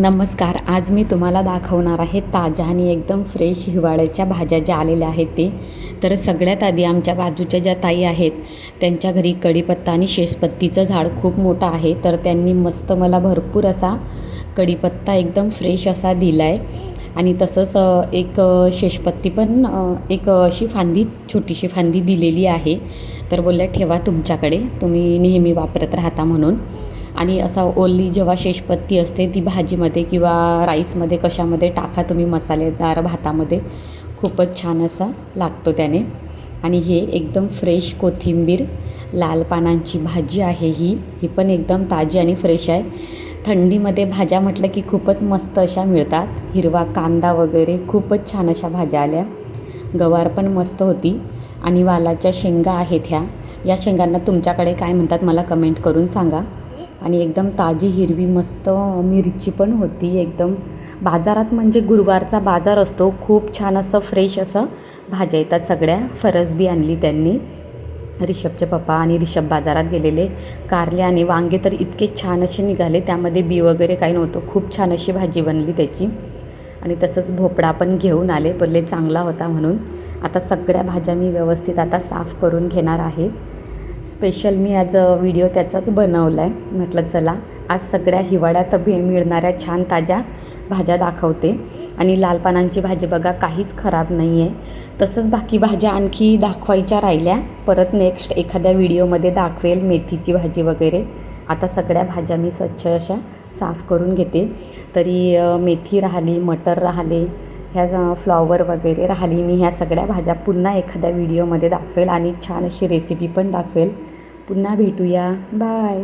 नमस्कार आज मी तुम्हाला दाखवणार आहे ताज्या आणि एकदम फ्रेश हिवाळ्याच्या भाज्या ज्या आलेल्या आहेत ते. तर सगळ्यात आधी आमच्या बाजूच्या ज्या ताई आहेत त्यांच्या घरी कढीपत्ता आणि शेषपत्तीचं झाड खूप मोठं आहे. तर त्यांनी मस्त मला भरपूर असा कढीपत्ता एकदम फ्रेश असा दिला आहे आणि तसंच एक शेषपत्ती पण एक अशी फांदी छोटीशी फांदी दिलेली आहे. तर बोलल्या ठेवा तुमच्याकडे तुम्ही नेहमी वापरत राहता म्हणून. आणि असा ओली जेव्हा शेषपत्ती असते ती भाजीमध्ये किंवा राईसमध्ये कशामध्ये टाका तुम्ही मसालेदार भातामध्ये. खूपच छान असा लागतो त्याने. आणि हे एकदम फ्रेश कोथिंबीर लाल पानांची भाजी आहे ही. ही पण एकदम ताजी आणि फ्रेश आहे. थंडीमध्ये भाज्या म्हटलं की खूपच मस्त अशा मिळतात. हिरवा कांदा वगैरे खूपच छान अशा भाज्या आल्या. गवार पण मस्त होती. आणि वालाच्या शेंगा आहेत ह्या. या शेंगांना तुमच्याकडे काय म्हणतात मला कमेंट करून सांगा. आणि एकदम ताजी हिरवी मस्त मिरची पण होती एकदम. बाजारात म्हणजे गुरुवारचा बाजार असतो. खूप छान असं फ्रेश असं भाज्या येतात सगळ्या. फरसबी आणली त्यांनी. रिषभचे पप्पा आणि रिषभ बाजारात गेलेले. कारले आणि वांगे तर इतके छान असे निघाले. त्यामध्ये बी वगैरे काही नव्हतं. खूप छान अशी भाजी बनली त्याची. आणि तसंच भोपळा पण घेऊन आले. बोलले चांगला होता म्हणून. आता सगळ्या भाज्या मी व्यवस्थित आता साफ करून घेणार आहे. स्पेशल मी आज व्हिडिओ त्याचाच बनवला आहे म्हटलं चला आज सगळ्या हिवाळ्यात भे मिळणाऱ्या छान ताज्या भाज्या दाखवते. आणि लाल पानांची भाजी बघा काहीच खराब नाही आहे तसंच बाकी भाज्या आणखी दाखवायच्या राहिल्या. परत नेक्स्ट एखाद्या व्हिडिओमध्ये दाखवेल मेथीची भाजी वगैरे. आता सगळ्या भाज्या मी स्वच्छ अशा साफ करून घेते. तरी मेथी राहिली मटर राहिले ह्या फ्लॉवर वगैरे राहिली मी ह्या सगळ्या भाज्या पुन्हा एखाद्या व्हिडिओमध्ये दाखवेल आणि छान अशी रेसिपी पण दाखवेल. पुन्हा भेटूया. बाय